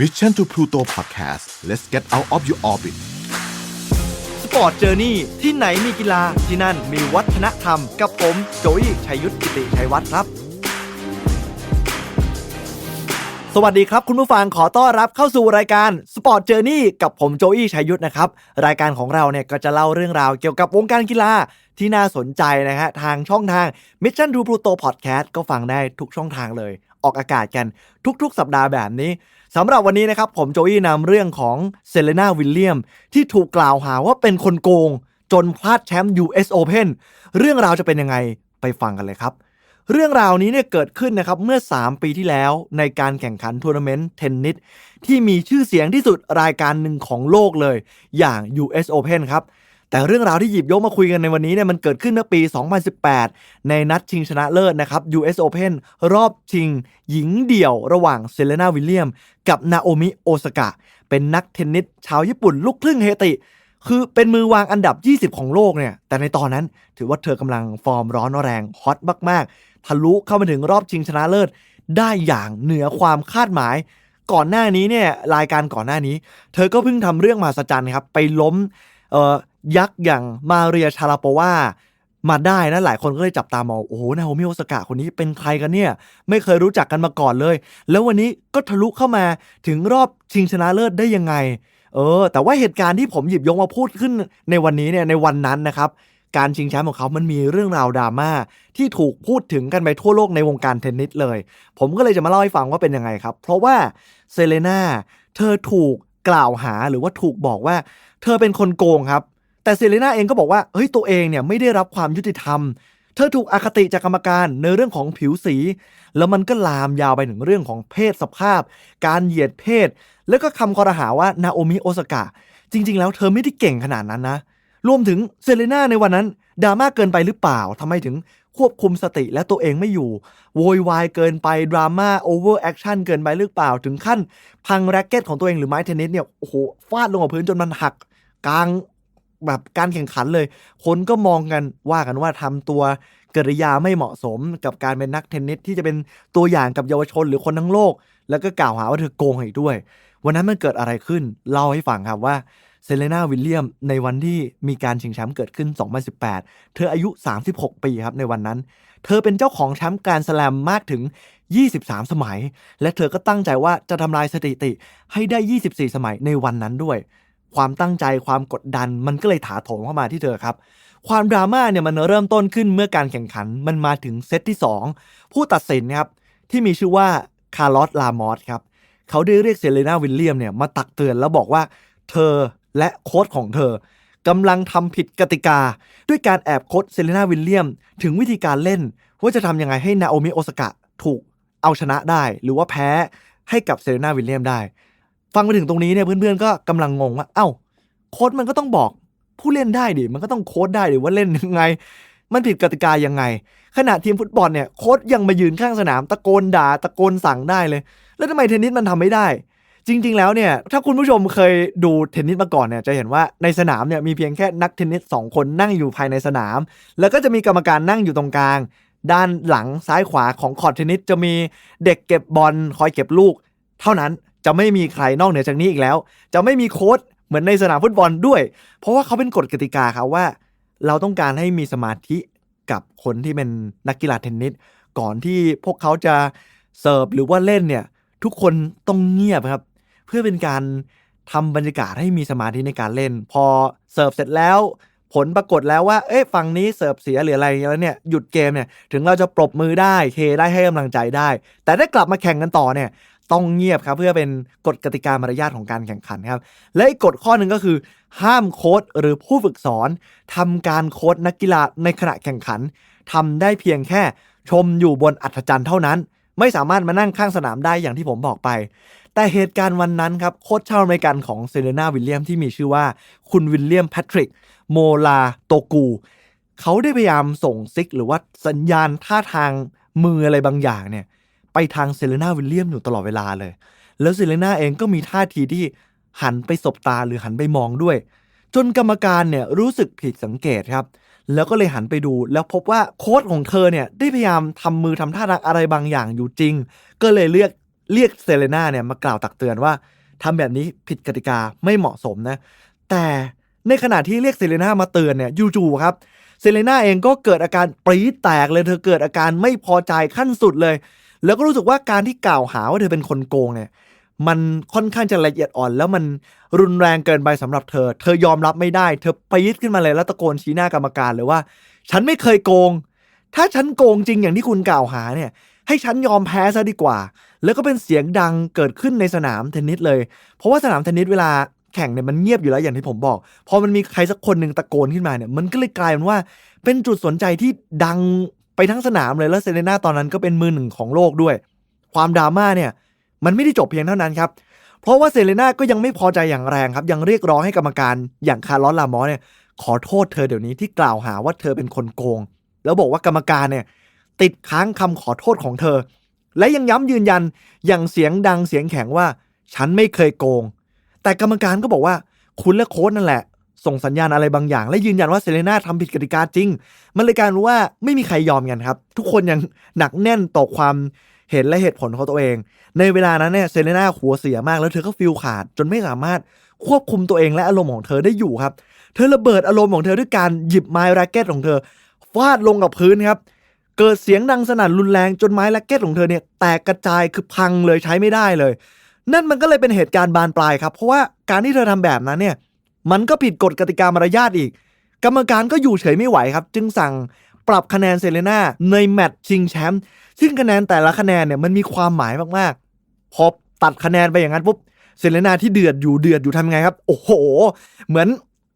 Mission to Pluto Podcast let's get out of your orbit สปอร์ตเจอร์นี่ที่ไหนมีกีฬาที่นั่นมีวัฒนธรรม กับผมโจยชัยยุทธกิติชัยวัฒน์ครับ สวัสดีครับคุณผู้ฟังขอต้อนรับเข้าสู่รายการสปอร์ตเจอร์นี่กับผมโจอี้ชัยยุทธนะครับ รายการของเราเนี่ยก็จะเล่าเรื่องราวเกี่ยวกับวงการกีฬาที่น่าสนใจนะฮะทางช่องทาง Mission to Pluto Podcast ก็ฟังได้ทุกช่องทางเลย ออกอากาศกันทุก ๆ สัปดาห์แบบนี้ สำหรับวันนี้นะครับผมโจอี้นำเรื่องของเซเลนาวิลเลียมที่ถูกกล่าวหาว่าเป็นคนโกง จนพลาดแชมป์ US Open เรื่องราวจะเป็นยังไงไปฟังกันเลยครับ เรื่องราวนี้เนี่ยเกิดขึ้นนะครับเมื่อ 3 ปีที่แล้วในการแข่งขันทัวร์นาเมนต์เทนนิสที่มีชื่อเสียงที่สุดรายการหนึ่งของโลกเลย อย่าง US Open ครับ แต่เรื่องราวที่หยิบยกมาคุยกันในวันนี้เนี่ยมันเกิดขึ้นเมื่อปี 2018 ในนัดชิงชนะเลิศนะครับ US Open รอบชิงหญิงเดี่ยวระหว่างเซเลนาวิลเลียม กับนาโอมิโอซากะ เป็นนักเทนนิสชาวญี่ปุ่นลูกครึ่งเฮติ คือเป็นมือวางอันดับ 20 ของโลกเนี่ย แต่ในตอนนั้นถือว่าเธอกำลังฟอร์มร้อนแรงฮอตมากๆ ทะลุเข้ามาถึงรอบชิงชนะเลิศ ได้อย่างเหนือความคาดหมายก่อนหน้านี้เนี่ยรายการก่อนหน้านี้ เธอก็เพิ่งทำเรื่องมหัศจรรย์ครับ ไปล้ม เอ่อยักษ์อย่างมาเรียชาลาโปวามาได้นะหลายคนก็เลยจับตามองโอ้โหนาโฮมิโอสกะคนนี้เป็นใครกันเนี่ย ไม่เคยรู้จักกันมาก่อนเลย แล้ววันนี้ก็ทะลุเข้ามาถึงรอบชิงชนะเลิศได้ยังไง เออ แต่ว่าเหตุการณ์ที่ผมหยิบยกมาพูดขึ้นในวันนี้เนี่ยในวันนั้นนะครับ การชิงแชมป์ของเขามันมีเรื่องราวดราม่าที่ถูกพูดถึงกันไปทั่วโลกในวงการเทนนิสเลย ผมก็เลยจะมาเล่าให้ฟังว่าเป็นยังไงครับ เพราะว่าเซเลนาเธอถูก กล่าวหาหรือว่าถูกบอกว่า เธอเป็นคนโกงครับ แต่เซเลน่าเองก็บอกว่าเฮ้ยตัวเองเนี่ยไม่ได้รับความยุติธรรม เธอถูกอคติจากกรรมการในเรื่องของผิวสี แล้วมันก็ลามยาวไปถึงเรื่องของเพศสภาพ การเหยียดเพศ แล้วก็คำคอรหาว่านาโอมิโอซากะจริง ๆ แล้วเธอไม่ได้เก่งขนาดนั้นนะรวมถึงเซเลน่าในวันนั้นดราม่าเกินไปหรือเปล่าทำไมถึง ควบคุมสติและตัวเองไม่อยู่ โวยวายเกินไป ดราม่าโอเวอร์แอคชั่นเกินไปหรือเปล่า ถึงขั้น พังแร็กเก็ตของตัวเองหรือไม้เทนนิสเนี่ยโอ้โหฟาดลงกับพื้นจนมันหักกลางแบบการแข่งขันเลย คนก็มองกันว่ากันว่าทำตัวกริยาไม่เหมาะสมกับการเป็นนักเทนนิสที่จะเป็นตัวอย่างกับเยาวชนหรือคนทั้งโลก แล้วก็กล่าวหาว่าเธอโกงอีกด้วย วันนั้นมันเกิดอะไรขึ้น เล่าให้ฟังครับว่า เซเลนาวิลเลียมในวันที่มีการชิงแชมป์เกิดขึ้น 2018 เธออายุ 36 ปีครับในวันนั้น เธอเป็นเจ้าของแชมป์แกรสแลมมากถึง 23 สมัย และเธอก็ตั้งใจว่าจะทำลายสถิติให้ได้ 24 สมัยในวันนั้นด้วย ความตั้งใจความกดดันมันก็เลยถาโถมเข้ามาที่เธอครับความดราม่าเนี่ยมันเริ่มต้นขึ้นเมื่อการแข่งขันมันมาถึงเซตที่ 2 ผู้ตัดสินครับที่มีชื่อว่าคาร์ลอสลามอสครับเขาได้เรียกเซเลนาวิลเลียมเนี่ยมาตักเตือนแล้วบอกว่าเธอ และโค้ชของเธอกำลังทำผิดกติกา ด้วยการแอบโค้ชเซเลนาวิลเลียม ถึงวิธีการเล่น ว่าจะทำยังไงให้นาโอมิโอสกะถูกเอาชนะได้ หรือว่าแพ้ให้กับเซเลนาวิลเลียมได้ ฟังมาถึงตรงนี้เนี่ยเพื่อนๆก็กำลังงงว่า เอ้า โค้ชมันก็ต้องบอก ผู้เล่นได้ดิมันก็ต้องโค้ชได้ดิว่าเล่นยังไง มันผิดกติกายังไง ขณะทีมฟุตบอลเนี่ยโค้ชยังมายืนข้างสนาม ตะโกนด่าตะโกนสั่งได้เลย แล้วทำไมเทนนิสมันทำไม่ได้ จริง ๆ แล้วเนี่ย ถ้าคุณผู้ชมเคยดูเทนนิสมาก่อนเนี่ยจะเห็นว่าในสนามเนี่ยมีเพียงแค่นักเทนนิสสองคนนั่งอยู่ภายในสนาม แล้วก็จะมีกรรมการนั่งอยู่ตรงกลาง ด้านหลังซ้ายขวาของคอร์ตเทนนิสจะมีเด็กเก็บบอลคอยเก็บลูก เท่านั้นจะไม่มีใครนอกเหนือจากนี้อีกแล้ว จะไม่มีโค้ชเหมือนในสนามฟุตบอลด้วย เพราะว่าเขาเป็นกฎกติกาครับว่า เราต้องการให้มีสมาธิกับคนที่เป็นนักกีฬาเทนนิสก่อนที่พวกเขาจะเสิร์ฟหรือว่าเล่นเนี่ยทุกคนต้องเงียบครับ เพื่อเป็นการทำบรรยากาศให้มีสมาธิในการเล่น พอเสิร์ฟเสร็จแล้ว ผลปรากฏแล้วว่า เอ๊ะฝั่งนี้เสิร์ฟเสียหรืออะไรแล้วเนี่ยหยุดเกมเนี่ยถึงเราจะปรบมือได้เคได้ให้กำลังใจได้ แต่ถ้ากลับมาแข่งกันต่อเนี่ยต้องเงียบครับเพื่อเป็นกฎกติกามารยาทของการแข่งขันครับ และอีกกฎข้อหนึ่งก็คือ ห้ามโค้ชหรือผู้ฝึกสอนทำการโค้ชนักกีฬาในขณะแข่งขันทำได้เพียงแค่ชมอยู่บนอัฐจันทร์เท่านั้น ไม่สามารถมานั่งข้างสนามได้อย่างที่ผมบอกไป แต่เหตุการณ์วันนั้นครับ โค้ชชาวอเมริกันของเซเลนาวิลเลียมที่มีชื่อว่าคุณวิลเลียมแพทริกโมลาโตกูเขาได้พยายามส่งซิกหรือว่าสัญญาณท่าทางมืออะไรบางอย่างเนี่ยไปทางเซเลนาวิลเลียมอยู่ตลอดเวลาเลย แล้วเซเลนาเองก็มีท่าทีที่หันไปสบตาหรือหันไปมองด้วย จนกรรมการเนี่ยรู้สึกผิดสังเกตครับ แล้วก็เลยหันไปดู แล้วพบว่าโค้ชของเธอเนี่ยได้พยายามทำมือทำท่าทางอะไรบางอย่างอยู่จริง ก็เลยเลือกเรียกเซเลน่าเนี่ยมากล่าวตักเตือนว่าทำแบบนี้ผิดกติกาไม่เหมาะสมนะ แต่ในขณะที่เรียกเซเลน่ามาเตือนเนี่ยจู่ๆครับเซเลน่าเองก็เกิดอาการปรี๊ดแตกเลยเธอเกิดอาการไม่พอใจขั้นสุดเลย แล้วก็รู้สึกว่าการที่กล่าวหาว่าเธอเป็นคนโกงเนี่ย มันค่อนข้างจะละเอียดอ่อน แล้วมันรุนแรงเกินไปสำหรับเธอ เธอยอมรับไม่ได้ เธอไปรี๊ดขึ้นมาเลยแล้วตะโกนชี้หน้ากรรมการเลยว่า ฉันไม่เคยโกง ถ้าฉันโกงจริงอย่างที่คุณกล่าวหาเนี่ย ให้ฉันยอมแพ้ซะดีกว่า แล้วก็เป็นเสียงดังเกิดขึ้นในสนามเทนนิสเลย เพราะว่าสนามเทนนิสเวลาแข่งเนี่ยมันเงียบอยู่แล้วอย่างที่ผมบอก พอมันมีใครสักคนหนึ่งตะโกนขึ้นมาเนี่ย มันก็เลยกลายเป็นว่า เป็นจุดสนใจที่ดังไปทั้งสนามเลย แล้วเซเลน่าตอนนั้นก็เป็นมือหนึ่งของโลกด้วย ความดราม่าเนี่ย มันไม่ได้จบเพียงเท่านั้นครับ เพราะว่าเซเลน่าก็ยังไม่พอใจอย่างแรงครับ ยังเรียกร้องให้กรรมการอย่างคาร์ลอสลามอสเนี่ยขอโทษเธอเดี๋ยวนี้ที่กล่าวหาว่าเธอเป็นคนโกง แล้วบอกว่ากรรมการเนี่ยติดค้างคำขอโทษของเธอ และยังย้ำยืนยันอย่างเสียงดังเสียงแข็งว่า ฉันไม่เคยโกง แต่กรรมการก็บอกว่าคุณและโค้ชนั่นแหละ ส่งสัญญาณอะไรบางอย่าง และยืนยันว่าเซเลน่าทำผิดกติกาจริง มันเลยกลารรู้ว่าไม่มีใครยอมกันครับ ทุกคนยังหนักแน่นต่อความ เห็นและเหตุผลของตัวเอง ในเวลานั้นเนี่ยเซเลน่าหัวเสียมากแล้วเธอก็ฟิลขาด จนไม่สามารถควบคุมตัวเองและอารมณ์ของเธอได้อยู่ครับ เธอระเบิดอารมณ์ของเธอด้วยการหยิบไม้แร็กเก็ตของเธอฟาดลงกับพื้นครับเกิดเสียงดังสนั่นรุนแรงจนไม้แร็กเก็ตของเธอเนี่ยแตกกระจายคือพังเลยใช้ไม่ได้เลย นั่นมันก็เลยเป็นเหตุการณ์บานปลายครับ เพราะว่าการที่เธอทำแบบนั้นเนี่ยมันก็ผิดกฎกติกามารยาทอีก กรรมการก็อยู่เฉยไม่ไหวครับ จึงสั่งปรับคะแนนเซเลน่าในแมตช์ชิงแชมป์ ซึ่งคะแนนแต่ละคะแนนเนี่ยมันมีความหมายมากๆพอตัดคะแนนไปอย่างนั้นปุ๊บเซเลนาที่เดือดอยู่เดือดอยู่ทำไงครับ โอ้โห เหมือน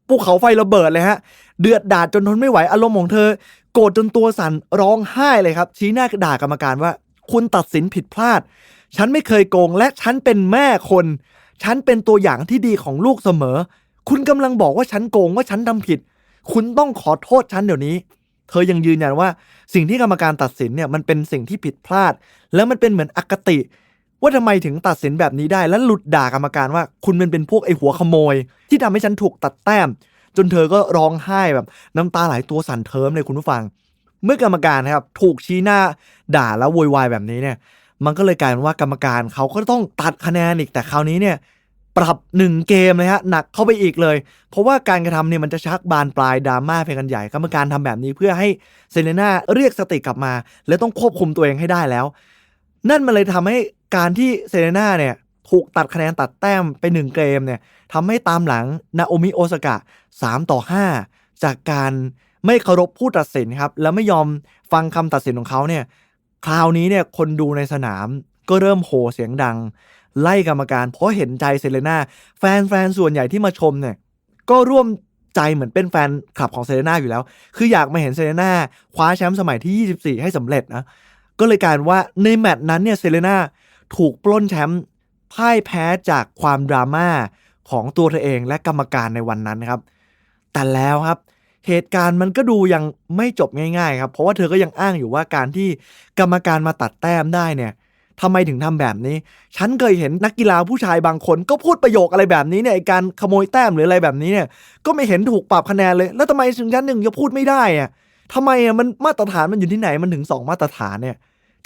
ภูเขาไฟระเบิดเลยฮะ เดือดดาดจนทนไม่ไหวอารมณ์ของเธอ โกรธจนตัวสั่นร้องไห้เลยครับ ชี้หน้าด่ากรรมการว่า คุณตัดสินผิดพลาด ฉันไม่เคยโกงและฉันเป็นแม่คน ฉันเป็นตัวอย่างที่ดีของลูกเสมอ คุณกำลังบอกว่าฉันโกงว่าฉันทำผิด คุณต้องขอโทษฉันเดี๋ยวนี้ เธอยังยืนยันว่าสิ่งที่กรรมการตัดสินเนี่ยมันเป็นสิ่งที่ผิดพลาด แล้วมันเป็นเหมือนอคติ ว่าทำไมถึงตัดสินแบบนี้ได้ แล้วหลุดด่ากรรมการว่าคุณมันเป็นพวกไอหัวขโมย ที่ทำให้ฉันถูกตัดแต้ม จนเธอก็ร้องไห้แบบน้ำตาไหลตัวสั่นเทิมเลยคุณผู้ฟัง เมื่อกรรมการนะครับถูกชี้หน้าด่าแล้วโวยวายแบบนี้เนี่ย มันก็เลยกลายเป็นว่ากรรมการเขาก็ต้องตัดคะแนนอีกแต่คราวนี้เนี่ย ปรับหนึ่งเกมเลยฮะหนักเข้าไปอีกเลย เพราะว่าการกระทำเนี่ยมันจะชักบานปลายดราม่าไปกันใหญ่กรรมการทำแบบนี้เพื่อให้เซเลน่าเรียกสติกลับมา และต้องควบคุมตัวเองให้ได้แล้ว นั่นมันเลยทำให้การที่เซเลน่าเนี่ยถูกตัดคะแนนตัดแต้มไปหนึ่งเกมเนี่ยทำให้ตามหลังนาโอมิโอซากะ 3 ต่อ 5 จากการไม่เคารพผู้ตัดสินครับ แล้วไม่ยอมฟังคำตัดสินของเขาเนี่ยคราวนี้เนี่ยคนดูในสนามก็เริ่มโห่เสียงดัง ไล่กรรมการ เพราะเห็นใจเซเลน่าแฟนๆส่วนใหญ่ที่มาชมเนี่ยก็ร่วมใจเหมือนเป็นแฟนคลับของเซเลน่าอยู่แล้ว คืออยากมาเห็นเซเลน่าคว้าแชมป์สมัยที่ 24 ให้สำเร็จนะก็เลยกายเป็นว่าในแมตช์นั้นเนี่ยเซเลน่าถูกปล้นแชมป์พ่ายแพ้จากความดราม่าของตัวเธอเองและกรรมการในวันนั้นครับ แต่แล้วครับ เหตุการณ์มันก็ดูยังไม่จบง่ายๆครับ เพราะว่าเธอก็ยังอ้างอยู่ว่าการที่กรรมการมาตัดแต้มได้เนี่ย ทำไมถึงทำแบบนี้ ฉันเคยเห็นนักกีฬาผู้ชายบางคน ก็พูดประโยคอะไรแบบนี้เนี่ยการขโมยแต้มหรืออะไรแบบนี้เนี่ย ก็ไม่เห็นถูกปรับคะแนนเลย แล้วทำไมถึงชั้นหนึ่งจะพูดไม่ได้อะทำไมอะมันมาตรฐานมันอยู่ที่ไหนมันถึงสองมาตรฐานเนี่ย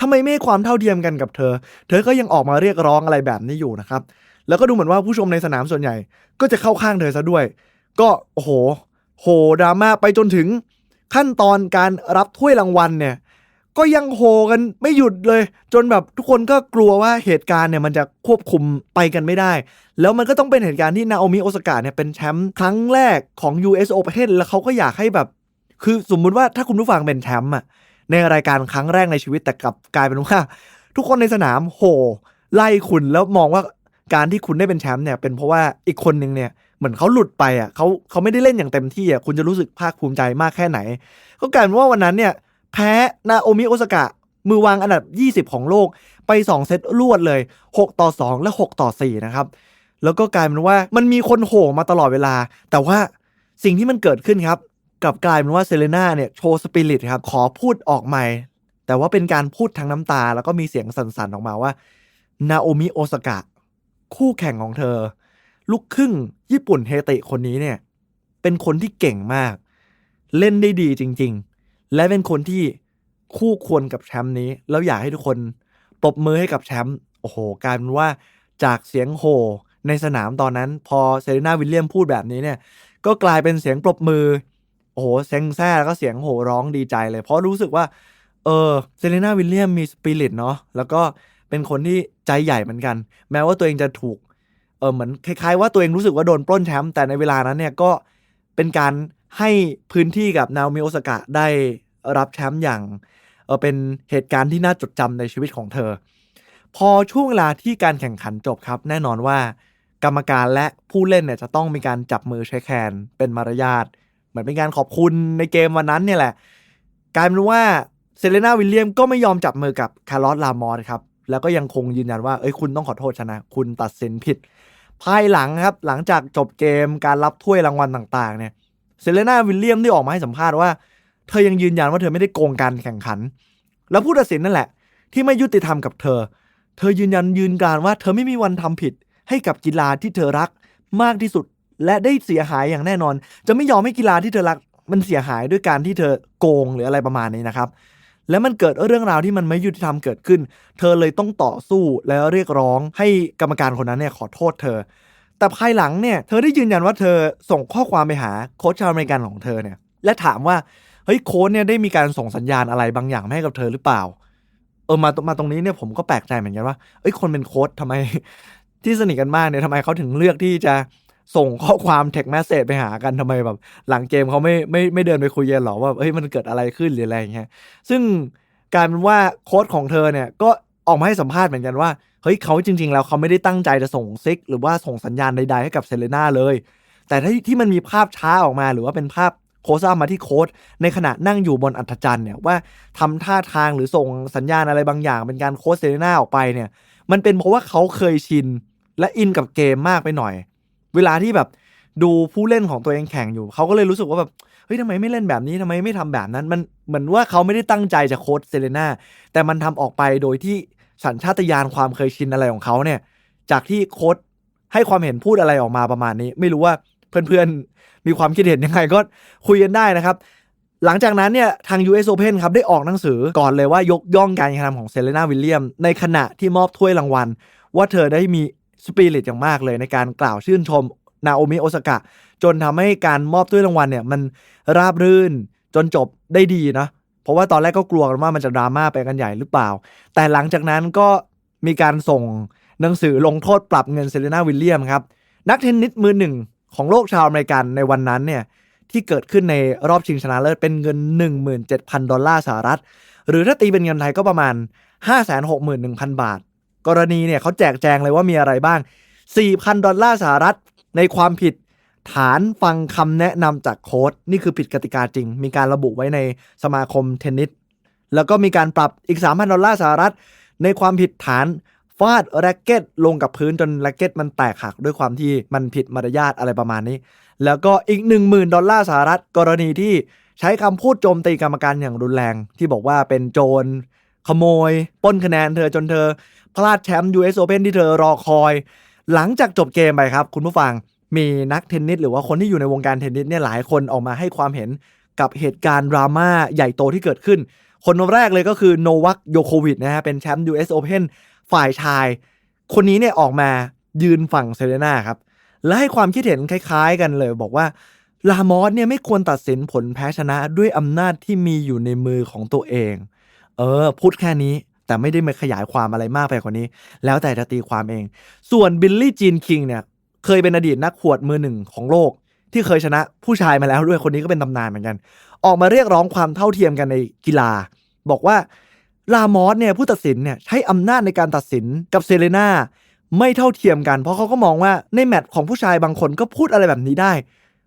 ทำไมไม่ให้ความเท่าเทียมกันกับเธอ เธอก็ยังออกมาเรียกร้องอะไรแบบนี้อยู่นะครับ แล้วก็ดูเหมือนว่าผู้ชมในสนามส่วนใหญ่ ก็จะเข้าข้างเธอซะด้วย ก็โอ้โห โหดราม่าไปจนถึงขั้นตอนการรับถ้วยรางวัลเนี่ย ก็ยังโหกันไม่หยุดเลย จนแบบทุกคนก็กลัวว่าเหตุการณ์เนี่ยมันจะควบคุมไปกันไม่ได้ แล้วมันก็ต้องเป็นเหตุการณ์ที่นาโอมิโอซากะเนี่ยเป็นแชมป์ครั้งแรกของ US Open แล้วเขาก็อยากให้แบบ คือสมมุติว่าถ้าคุณผู้ฟังเป็นแชมป์อะในรายการครั้งแรกในชีวิตแต่กลับกลายเป็นว่า ทุกคนในสนามโหไล่คุณแล้วมองว่าการที่คุณได้เป็นแชมป์เนี่ยเป็นเพราะว่าอีกคนนึงเนี่ยเหมือนเขาหลุดไปอะเขาเขาไม่ได้เล่นอย่างเต็มที่อะคุณจะรู้สึกภาคภูมิใจมากแค่ไหน ก็กลายเป็นว่าวันนั้นเนี่ย แพ้นาโอมิโอซากะ มือวางอันดับ 20 ของโลกไป 2 เซตรวดเลย 6 ต่อ 2 และ 6 ต่อ 4 นะครับ แล้วก็กลายเป็นว่ามันมีคนโห่มาตลอดเวลา แต่ว่าสิ่งที่มันเกิดขึ้นครับกลับกลายเป็นว่าเซเลน่าเนี่ยโชว์สปิริตครับขอพูดออกใหม่ แต่ว่าเป็นการพูดทางน้ำตา แล้วก็มีเสียงสั่นๆออกมาว่านาโอมิโอซากะคู่แข่งของเธอ ลูกครึ่งญี่ปุ่นเฮติคนนี้เนี่ย เป็นคนที่เก่งมาก เล่นได้ดีจริง ๆ และเป็นคนที่คู่ควรกับแชมป์นี้ แล้วอยากให้ทุกคนปรบมือให้กับแชมป์โอ้โหกลายเป็นว่าจากเสียงโห่ในสนามตอนนั้น พอเซรีนาวิลเลียมพูดแบบนี้เนี่ย ก็กลายเป็นเสียงปรบมือ โอ้โหเซ็งแซ่แล้วก็เสียงโห่ร้องดีใจเลย เพราะรู้สึกว่า เออเซรีนาวิลเลียมมีสปิริตเนาะแล้วก็เป็นคนที่ใจใหญ่เหมือนกัน แม้ว่าตัวเองจะถูกเออเหมือนคล้ายๆว่าตัวเองรู้สึกว่าโดนปล้นแชมป์แต่ในเวลานั้นเนี่ยก็เป็นการ ให้พื้นที่กับนาโอมิโอสกะได้รับแชมป์อย่างเออเป็นเหตุการณ์ที่น่าจดจำในชีวิตของเธอ พอช่วงเวลาที่การแข่งขันจบครับ แน่นอนว่า กรรมการและผู้เล่นเนี่ยจะต้องมีการจับมือใช้แคนเป็นมารยาทเหมือนเป็นการขอบคุณในเกมวันนั้นเนี่ยแหละกลายเป็นว่าเซเลนาวิลเลียมก็ไม่ยอมจับมือกับคาร์ลอสลามอสครับแล้วก็ยังคงยืนยันว่าเอ้ยคุณต้องขอโทษชนะ คุณตัดสินผิด ภายหลังครับหลังจากจบเกมการรับถ้วยรางวัลต่างๆเนี่ย เซเลนาวิลเลียมได้ออกมาให้สัมภาษณ์ว่า เธอยังยืนยันว่าเธอไม่ได้โกงการแข่งขัน แล้วผู้ตัดสินนั่นแหละ ที่ไม่ยุติธรรมกับเธอ เธอยืนยันยืนการว่าเธอไม่มีวันทำผิด ให้กับกีฬาที่เธอรักมากที่สุด และได้เสียหายอย่างแน่นอน จะไม่ยอมให้กีฬาที่เธอรัก มันเสียหายด้วยการที่เธอโกงหรืออะไรประมาณนี้นะครับ แล้วมันเกิดเรื่องราวที่มันไม่ยุติธรรมเกิดขึ้น เธอเลยต้องต่อสู้แล้วเรียกร้องให้กรรมการคนนั้นเนี่ยขอโทษเธอ แต่ภายหลังเนี่ย เธอได้ยืนยันว่าเธอส่งข้อความไปหาโค้ชชาวอเมริกันของเธอเนี่ย และถามว่า เฮ้ยโค้ชเนี่ยได้มีการส่งสัญญาณอะไรบางอย่างมาให้กับเธอหรือเปล่า เออมามาตรงนี้เนี่ยผมก็แปลกใจเหมือนกันว่าเอ้ยคนเป็นโค้ชทำไม ที่สนิทกันมากเนี่ยทำไมเขาถึงเลือกที่จะส่งข้อความเทคแมสเซจไปหากันทำไมแบบ หลังเกมเขาไม่ไม่ไม่เดินไปคุยกันหรอว่าเฮ้ยมันเกิดอะไรขึ้นหรืออะไรอย่างเงี้ยซึ่งการเป็นว่าโค้ชของเธอเนี่ยก็ ออกมาให้สัมภาษณ์เหมือนกันว่า เฮ้ยเขาจริง ๆ แล้วเขาไม่ได้ตั้งใจจะส่งซิก หรือว่าส่งสัญญาณใดๆให้กับเซเลนาเลย แต่ที่ที่มันมีภาพช้าออกมาหรือว่าเป็นภาพโค้ชมาที่โค้ชในขณะนั่งอยู่บนอัฐจันทร์เนี่ยว่าทำท่าทางหรือส่งสัญญาณอะไรบางอย่าง เป็นการโค้ชเซเลนาออกไปเนี่ย มันเป็นเพราะว่าเขาเคยชินและอินกับเกมมากไปหน่อย เวลาที่แบบดูผู้เล่นของตัวเองแข่งอยู่ เขาก็เลยรู้สึกว่าแบบ ฮ้ยทำไมไม่เล่นแบบนี้ทำไมไม่ทำแบบนั้น มันเหมือนว่าเขาไม่ได้ตั้งใจจะโค้ชเซเลนาแต่มันทำออกไปโดยที่สัญชาตญาณความเคยชินอะไรของเขาเนี่ย จากที่โค้ชให้ความเห็นพูดอะไรออกมาประมาณนี้ ไม่รู้ว่าเพื่อนๆ มีความคิดเห็นยังไงก็คุยกันได้นะครับ หลังจากนั้นเนี่ยทาง US Open ครับได้ออกหนังสือก่อนเลยว่ายกย่องการกระทำของเซเลนาวิลเลียม ในขณะที่มอบถ้วยรางวัล ว่าเธอได้มีสปิริตอย่างมากเลยในการกล่าวชื่นชมนาโอมิโอซากะ จนทำให้การมอบถ้วยรางวัลเนี่ยมันราบรื่นจนจบได้ดีนะ เพราะว่าตอนแรกก็กลัวกันว่ามันจะดราม่าไปกันใหญ่หรือเปล่า แต่หลังจากนั้นก็มีการส่งหนังสือลงโทษปรับเงินเซเลนาวิลเลียมครับ นักเทนนิสมือหนึ่งของโลกชาวอเมริกันในวันนั้นเนี่ยที่เกิดขึ้นในรอบชิงชนะเลิศเป็นเงิน 17,000 ดอลลาร์สหรัฐ หรือถ้าตีเป็นเงินไทยก็ประมาณ 561,000 บาท กรณีเนี่ยเขาแจกแจงเลยว่ามีอะไรบ้าง 4,000 ดอลลาร์สหรัฐในความผิด ฐานฟังคำแนะนำจากโค้ชนี่คือผิดกติกาจริง มีการระบุไว้ในสมาคมเทนนิสแล้วก็มีการปรับอีก 3,000 ดอลลาร์สหรัฐ ในความผิดฐานฟาดแร็กเก็ตลงกับพื้นจนแร็กเก็ตมันแตกหักด้วยความที่มันผิดมารยาทอะไรประมาณนี้ แล้วก็อีก 10,000 ดอลลาร์สหรัฐ กรณีที่ใช้คำพูดโจมตีกรรมการอย่างรุนแรง ที่บอกว่าเป็นโจร ขโมยป้นคะแนนเธอจนเธอ พลาดแชมป์ US Open ที่เธอรอคอย หลังจากจบเกมไปครับ คุณผู้ฟัง มีนักเทนนิสหรือว่าคนที่อยู่ในวงการเทนนิสเนี่ยหลายคนออกมาให้ความเห็นกับเหตุการณ์ดราม่าใหญ่โตที่เกิดขึ้น คนแรกเลยก็คือโนวัคโยโควิดนะฮะเป็นแชมป์ US Open ฝ่ายชาย คนนี้เนี่ยออกมายืนฝั่งเซเลนาครับ และให้ความคิดเห็นคล้ายๆ กันเลย บอกว่าลามอสเนี่ยไม่ควรตัดสินผลแพ้ชนะด้วยอำนาจที่มีอยู่ในมือของตัวเอง เออ พูดแค่นี้แต่ไม่ได้มาขยายความอะไรมากไปกว่านี้ แล้วแต่จะตีความเอง ส่วนบิลลี่จีนคิงเนี่ย เคยเป็นอดีตนักขวดมือหนึ่งของโลก ที่เคยชนะผู้ชายมาแล้วด้วยคนนี้ก็เป็นตำนานเหมือนกัน ออกมาเรียกร้องความเท่าเทียมกันในกีฬา บอกว่าลามอสเนี่ยผู้ตัดสินเนี่ยใช้อำนาจในการตัดสินกับเซเลนาไม่เท่าเทียมกัน เพราะเขาก็มองว่าในแมตช์ของผู้ชายบางคนก็พูดอะไรแบบนี้ได้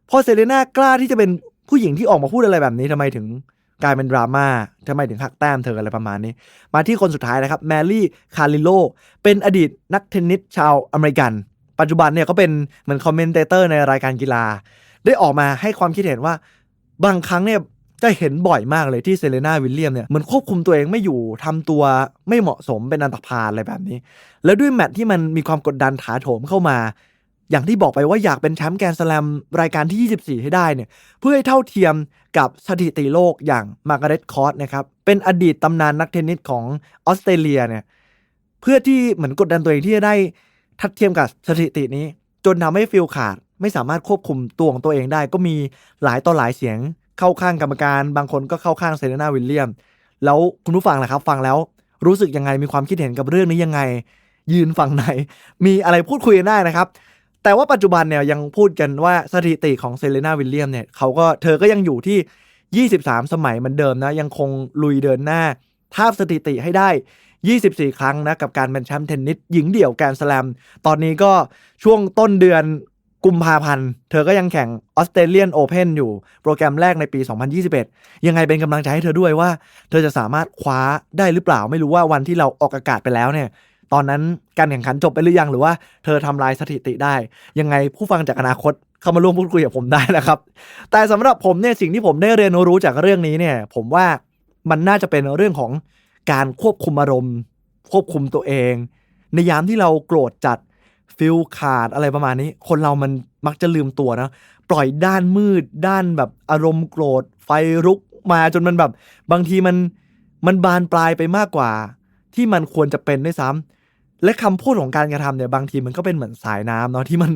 พอเซเลนากล้าที่จะเป็นผู้หญิงที่ออกมาพูดอะไรแบบนี้ทำไมถึงกลายเป็นดราม่าทำไมถึงหักแต้มเธออะไรประมาณนี้ มาที่คนสุดท้ายนะครับแมรี่คาริโลเป็นอดีตนักเทนนิสชาวอเมริกัน ปัจจุบันเนี่ยเขาเป็นเหมือนคอมเมนเตอร์ในรายการกีฬา ได้ออกมาให้ความคิดเห็นว่า บางครั้งเนี่ยจะเห็นบ่อยมากเลยที่เซเลนาวิลเลียมเนี่ยเหมือนควบคุมตัวเองไม่อยู่ทำตัวไม่เหมาะสมเป็นอันตรพาลอะไรแบบนี้ แล้วด้วยแมตที่มันมีความกดดันถาโถมเข้ามา อย่างที่บอกไปว่าอยากเป็นแชมป์แกรนด์สแลมรายการที่ 24 ให้ได้เนี่ยเพื่อให้เท่าเทียมกับสถิติโลกอย่างมาร์กาเร็ตคอร์สนะครับเป็นอดีตตำนานนักเทนนิสของออสเตรเลียเนี่ยเพื่อที่เหมือนกดดันตัวเองที่จะได้ ทัดเทียมกับสถิตินี้ จนทำให้ฟิลขาดไม่สามารถควบคุมตัวของตัวเองได้ ก็มีหลายต่อหลายเสียงเข้าข้างกรรมการ บางคนก็เข้าข้างเซเรนาวิลเลียม แล้วคุณผู้ฟังล่ะครับ ฟังแล้วรู้สึกยังไงมีความคิดเห็นกับเรื่องนี้ยังไง ยืนฝั่งไหน มีอะไรพูดคุยกันได้นะครับแต่ว่าปัจจุบันเนี่ยยังพูดกันว่าสถิติของเซเลนาวิลเลียมเนี่ยเขาก็เธอก็ยังอยู่ที่ 23 สมัยเหมือนเดิมนะ ยังคงลุยเดินหน้าทาบสถิติให้ได้ 24 ครั้งนะกับการเป็นแชมป์เทนนิสหญิงเดี่ยวแกรนด์สแลมตอนนี้ก็ช่วงต้นเดือนกุมภาพันธ์ เธอก็ยังแข่งออสเตรเลียนโอเพนอยู่ โปรแกรมแรกในปี 2021 ยังไงเป็นกำลังใจให้เธอด้วยว่า เธอจะสามารถคว้าได้หรือเปล่าไม่รู้ว่าวันที่เราออกอากาศไปแล้วเนี่ยตอนนั้นการแข่งขันจบไปหรือยังหรือว่าเธอทำลายสถิติได้ ยังไงผู้ฟังจากอนาคตเข้ามาร่วมพูดคุยกับผมได้นะครับ แต่สำหรับผมเนี่ยสิ่งที่ผมได้เรียนรู้จากเรื่องนี้เนี่ย ผมว่ามันน่าจะเป็นเรื่องของ การควบคุมอารมณ์ ควบคุมตัวเอง ในยามที่เราโกรธจัดฟิลขาดอะไรประมาณนี้ คนเรามันมักจะลืมตัวนะปล่อยด้านมืด ด้านแบบอารมณ์โกรธ ไฟรุกมาจนมันแบบ บางทีมันมันบานปลายไปมากกว่า ที่มันควรจะเป็นด้วยซ้ำและคำพูดของการกระทำเนี่ยบางทีมันก็เป็นเหมือนสายน้ำเนาะที่มัน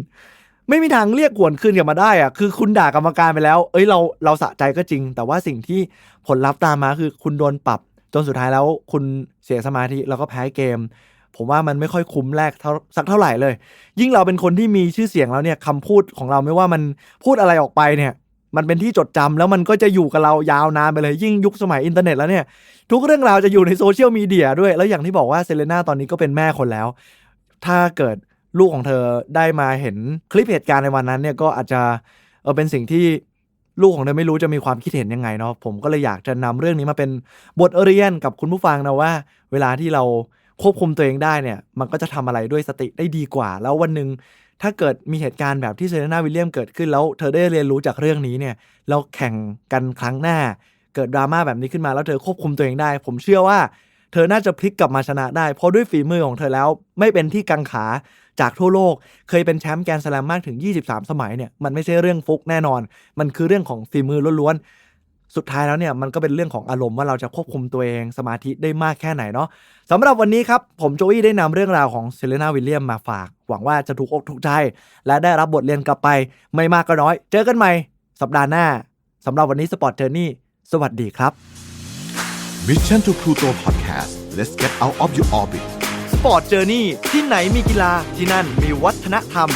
ไม่มีทางเรียกกวนคืนกลับมาได้อะคือคุณด่ากรรมการไปแล้ว เอ้ยเราเราสะใจก็จริง แต่ว่าสิ่งที่ผลลัพธ์ตามมาคือคุณโดนปรับ จนสุดท้ายแล้วคุณเสียสมาธิแล้วก็แพ้เกม ผมว่ามันไม่ค่อยคุ้มแรกเท่าสักเท่าไหร่เลย ยิ่งเราเป็นคนที่มีชื่อเสียงแล้วเนี่ยคำพูดของเราไม่ว่ามันพูดอะไรออกไปเนี่ย มันเป็นที่จดจำแล้วมันก็จะอยู่กับเรายาวนานไปเลยยิ่งยุคสมัยอินเทอร์เน็ตแล้วเนี่ย ทุกเรื่องราวจะอยู่ในโซเชียลมีเดียด้วย แล้วอย่างที่บอกว่าเซเลน่าตอนนี้ก็เป็นแม่คนแล้ว ถ้าเกิดลูกของเธอได้มาเห็นคลิปเหตุการณ์ในวันนั้นเนี่ยก็อาจจะเออเป็นสิ่งที่ ลูกของเธอไม่รู้จะมีความคิดเห็นยังไงเนาะผมก็เลยอยากจะนำเรื่องนี้มาเป็นบทเรียนกับคุณผู้ฟังนะว่า เวลาที่เราควบคุมตัวเองได้เนี่ยมันก็จะทำอะไรด้วยสติได้ดีกว่า แล้ววันหนึ่งถ้าเกิดมีเหตุการณ์แบบที่เซเรนาวิลเลียมเกิดขึ้นแล้วเธอได้เรียนรู้จากเรื่องนี้เนี่ยแล้วแข่งกันครั้งหน้า เกิดดราม่าแบบนี้ขึ้นมาแล้วเธอควบคุมตัวเองได้ ผมเชื่อว่า เธอน่าจะพลิกกลับมาชนะได้ เพราะด้วยฝีมือของเธอแล้วไม่เป็นที่กังขา จากทั่วโลกเคยเป็นแชมป์แกนสแลมมากถึง 23 สมัยเนี่ยมันไม่ใช่เรื่องฟุกแน่นอน มันคือเรื่องของฝีมือล้วนๆ สุดท้ายแล้วเนี่ยมันก็เป็นเรื่องของอารมณ์ว่าเราจะควบคุมตัวเองสมาธิได้มากแค่ไหนเนาะสำหรับวันนี้ครับผมโจวี่ได้นำเรื่องราวของเซเลนาวิลเลียมมาฝาก หวังว่าจะถูกอกถูกใจ และได้รับบทเรียนกลับไปไม่มากก็น้อย เจอกันใหม่ สัปดาห์หน้าสำหรับวันนี้สปอร์ตเจอร์นี่สวัสดีครับ Mission to Pluto Podcast let's get out of your orbit สปอร์ตเจอร์นี่ที่ไหนมีกีฬาที่นั่นมีวัฒนธรรม